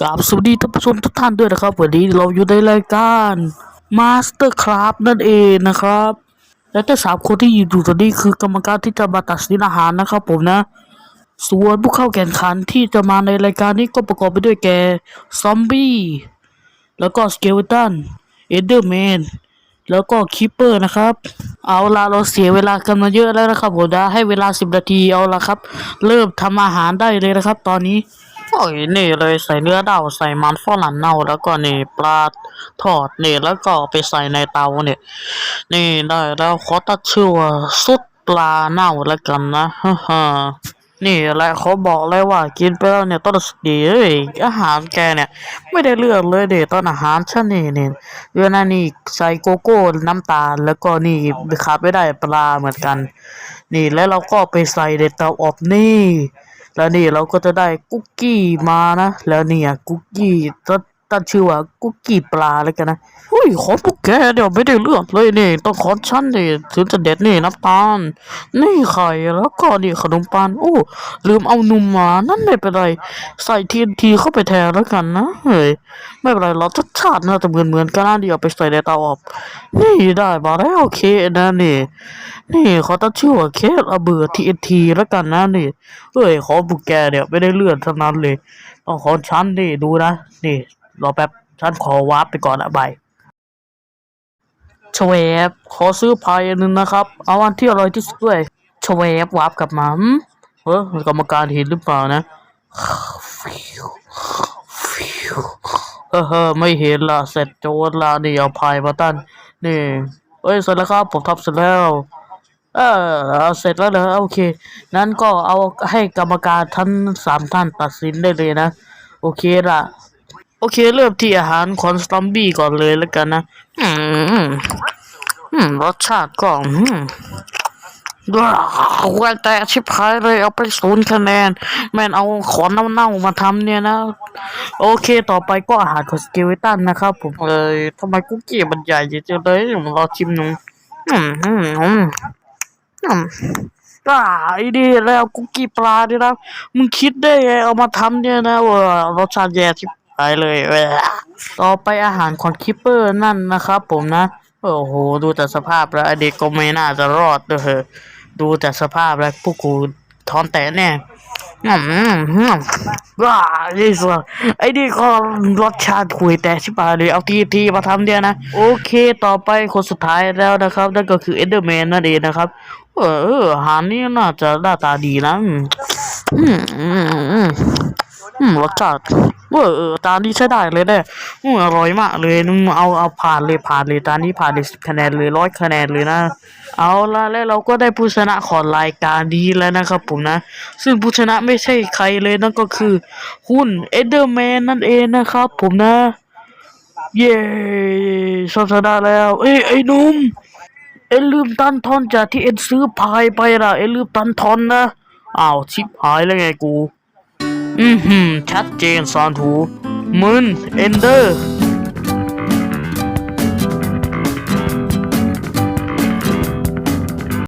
กราบสวัสดีท่านผู้ชมทุกท่านด้วยนะครับ วันนี้เราอยู่ในรายการ Master Craft นั่นเองนะครับ และแต่สามคนที่อยู่ตรงนี้คือกรรมการที่จะมาตัดสินอาหารนะครับผมนะ ส่วนผู้เข้าแข่งขันที่จะมาในรายการนี้ก็ประกอบไปด้วยแกซอมบี้แล้วก็สเกลตันเอเดอร์แมนแล้วก็คิปเปอร์นะครับ เอาละเราเสียเวลากันมาเยอะแล้วนะครับผมนะให้เวลาสิบนาทีเอาละครับ เริ่มทำอาหารได้เลยนะครับ ตอนนี้ โอ้ยนี่เลยใส่เนื้อเดาใส่มันฝรั่งเน่าแล้วก็นี่ปลาทอดนี่แล้วก็ไปใส่ในเตาเนี่ยนี่ได้แล้วขอตัดชื่อว่าซุปปลาเน่าแล้วกันนะฮ่าฮ่านี่แหละเขาบอกเลยว่ากินไปแล้วเนี่ยต้นสดีเอ้ยอาหารแกเนี่ย ไม่ได้เลือกเลยเด็ตอนอาหารฉันนี่เนี่ยเวลานี่ใส่โกโก้น้ำตาลแล้วก็นี่ขาดไม่ได้ปลาเหมือนกัน นี่แล้วเราก็ไปใส่ในเตาอบนี่ แล้วนี่เราก็จะได้คุกกี้มานะ แล้วเนี่ยคุกกี้ตั้ง ตั้งชื่อว่าคุกกี้ปลาแล้วกันนะอุ้ยของพวกแกเดี๋ยวไม่ได้เลือกเลยนี่ต้องขอฉันนี่ถึงจะเด็ดนี่น้ำตาล นี่ไข่แล้วก็นี่ขนมปังโอ้ลืมเอานมมานั่นไม่เป็นไร ใส่ทีนทีเข้าไปแทนแล้วกันนะเฮ้ยไม่เป็นไรเรารสชาติน่าจะเหมือนเหมือนกันนะเดี๋ยวไปใส่ในเตาอบนี่ได้มาแล้วโอเคนะนี่ นี่ขาตั้งชื่อว่าเคสระเบิดทีนทีแล้วกันนะนี่เอ้ยขอบุกแกเนี่ยวไม่ได้เลื่อนทั้งนั้นเลยต้องขอฉันนี่ดูนะนี่ รอแป๊บฉันขอวาร์ปไปก่อนอะบายชเวบขอซื้อพายอันหนึงนะครับ เอาอันที่อร่อยที่สุดด้วยชเวบวาร์ปกลับมาเฮ้ยกรรมการเห็นหรือเปล่านะเออเฮ้อไม่เห็นละเสร็จโจรละนี่เอาพายมาตั้นนี่เอ้ยเสร็จแล้วครับผมทำเสร็จแล้วเออเอาเสร็จแล้วเหรอโอเค นั้นก็เอาให้กรรมการทั้งสามท่านตัดสินได้เลยนะ โอเคละ โอเค เริ่มที่อาหารของซอมบี้ก่อนเลยแล้วกันนะอืมอืมรสชาติก็อืมว้าวแต่ชิบหายเลยเอาไปศูนย์คะแนน แม่นเอาของเน่าๆมาทำเนี่ยนะ โอเคต่อไปก็อาหารของสเกลตันนะครับผมเอ้ยทำไมคุกกี้มันใหญ่จังเลยผมรอชิมหนูอืมอืมอืมอืมอ่าไอ้นี่แล้วคุกกี้ปลาเนี่ยนะมึงคิดได้ไงเอามาทำเนี่ยนะว่ารสชาติแย่ชิ้ ที่ไปเลยเว้ยต่อไปอาหารของคิปเปอร์นั่นนะครับผมนะ โอ้โห ดูแต่สภาพแล้วไอเด็กก็ไม่น่าจะรอดด้วยเหอะดูแต่สภาพแล้วพวกกูท้อนแต่แน่ว้านี่สิไอ้นี่ก็รสชาติคุยแต่ชิบหายเลยเอาทีทีมาทำเนี่ยนะ โอเคต่อไปคนสุดท้ายแล้วนะครับ นั่นก็คือเอเดอร์แมนนั่นเองนะครับ เออเอออาหารนี่น่าจะหน้าตาดีนะ อืม อืมรสชาติเออเออตานี้ใช้ได้เลยเนี่ยอืมอร่อยมากเลยนึงเอาเอาผ่านเลยผ่านเลยตานี้ผ่านเลยสิบคะแนนเลยร้อยคะแนนเลยนะ เอาละแล้วเราก็ได้ผู้ชนะของรายการนี้แล้วนะครับผมนะ ซึ่งผู้ชนะไม่ใช่ใครเลยนั่นก็คือคุณเอเดอร์แมนนั่นเองนะครับผมนะ เย้ชนะชนะแล้ว เอ้ยไอ้นุ่มเอ็นลืมตันทอนจากที่เอ็นซื้อพายไปล่ะเอ็นลืมตันทอนนะอ้าวชิบหายแล้วไงกู อืมชัดเจนซอนทูมึนเอนเดอร์